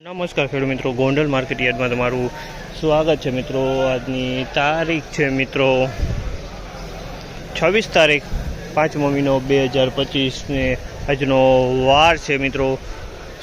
નમસ્કાર ખેડૂત મિત્રો, ગોંડલ માર્કેટ યાર્ડમાં તમારું સ્વાગત છે મિત્રો. આજની તારીખ છે મિત્રો છવ્વીસ તારીખ પાંચમો મહિનો બે હજાર પચીસને આજનો વાર છે મિત્રો.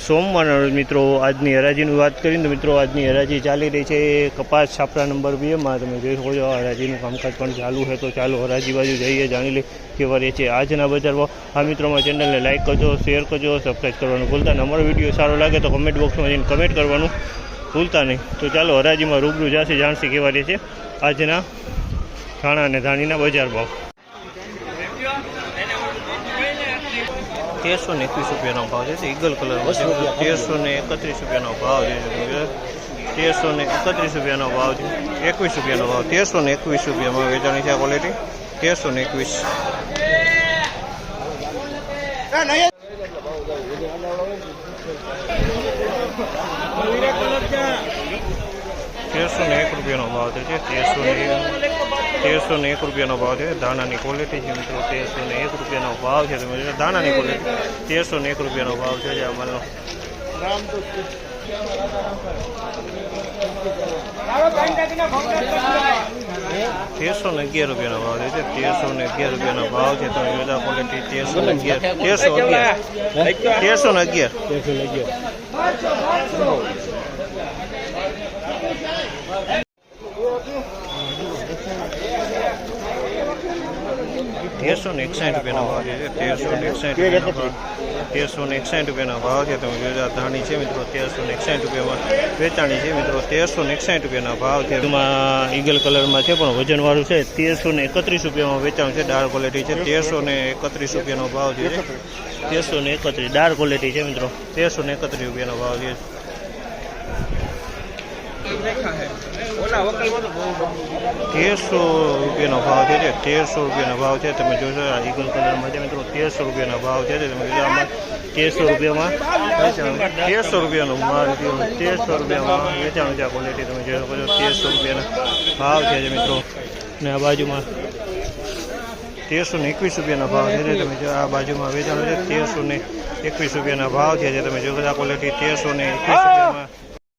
સોમવારના રોજ મિત્રો, આજની હરાજીની વાત કરીએ તો મિત્રો, આજની હરાજી ચાલી રહી છે. કપાસ છાપરા નંબર બેમાં તમે જોઈ શકો છો હરાજીનું કામકાજ પણ ચાલુ છે. તો ચાલો હરાજી બાજુ જઈએ, જાણી લઈએ કેવા રહે છે આજના બજાર ભાવ આ મિત્રોમાં ચેનલને લાઇક કરજો શેર કરજો સબસ્ક્રાઈબ કરવાનું ભૂલતા નહીં અમારો વીડિયો સારો લાગે તો કમેન્ટ બોક્સમાં જઈને કમેન્ટ કરવાનું ભૂલતા નહીં. તો ચાલો હરાજીમાં રૂબરૂ જાશે, જાણશે કેવા રહે છે આજના ધાણા અને ધાણીના બજાર ભાવ. તેરસો ને એકવીસ રૂપિયાનો ભાવ છે. ઈગલ કલર તેરસો ને એકત્રીસ રૂપિયાનો ભાવ છે. તેરસો ને એકત્રીસ રૂપિયાનો ભાવ છે. એકવીસ રૂપિયાનો ભાવ. તેરસો ને એકવીસ રૂપિયામાં વેચાણી છે આ ક્વોલિટી તેરસો ને એકવીસ. તેરસો ને એક રૂપિયાનો ભાવ છે. તેરસો ને તેરસો ને એક રૂપિયાનો ભાવ છે. દાણાની ક્વોલિટી છે મિત્રો તેરસો ને એક રૂપિયાનો ભાવ છે. દાણાની ક્વોલિટી તેરસો ને એક રૂપિયાનો ભાવ છે જે આ માલનો. તેરસો ને અગિયાર રૂપિયાનો ભાવ છે. તેરસો ને અગિયાર રૂપિયાનો ભાવ છે. તમે જોતા ક્વોલિટી તેરસો ને અગિયાર. તેરસો અગિયાર. તેરસો ને અગિયાર. તેરસો ને એકસાઠ રૂપિયાનો ભાવ છે. તેરસો ને એકસાઠ રૂપિયાનો ભાવ. તેરસો ને એકસાઠ રૂપિયાનો ભાવ છે. તમે જોતા ધાણી છે મિત્રો તેરસો ને એકસાઠ રૂપિયામાં. વેચાણી છે મિત્રો તેરસો ને એકસાઠ રૂપિયાના ભાવ છે. એમાં ઈગલ કલરમાં છે પણ વજનવાળું છે. તેરસો ને એકત્રીસ રૂપિયામાં વેચાણ છે ડાળ ક્વોલિટી છે. તેરસો ને એકત્રીસ રૂપિયાનો ભાવ છે. તેરસો ને એકત્રીસ ડાળ ક્વોલિટી છે મિત્રો. તેરસો ને એકત્રીસ રૂપિયાનો ભાવ છે. તેરસો રૂપિયાનો ભાવ છે તેરસો રૂપિયાનો ભાવ છે. તમે જોશો આ ઈગલ કલરમાં છે મિત્રો, તેરસો રૂપિયાનો ભાવ છે તમે જોશો આમાં તેરસો રૂપિયામાં તેરસો રૂપિયાનો માલ તેરસો રૂપિયામાં વેચાણ છે આ ક્વોલિટી તમે જોઈ શકો છો. તેરસો રૂપિયાના ભાવ છે મિત્રો. ને આ બાજુમાં તેરસો ને એકવીસ રૂપિયાના ભાવ છે તમે જો આ બાજુમાં વેચાણ છે. તેરસો ને એકવીસ રૂપિયાના ભાવ છે જે તમે જોશો આ ક્વોલિટી તેરસો ને એકવીસ રૂપિયામાં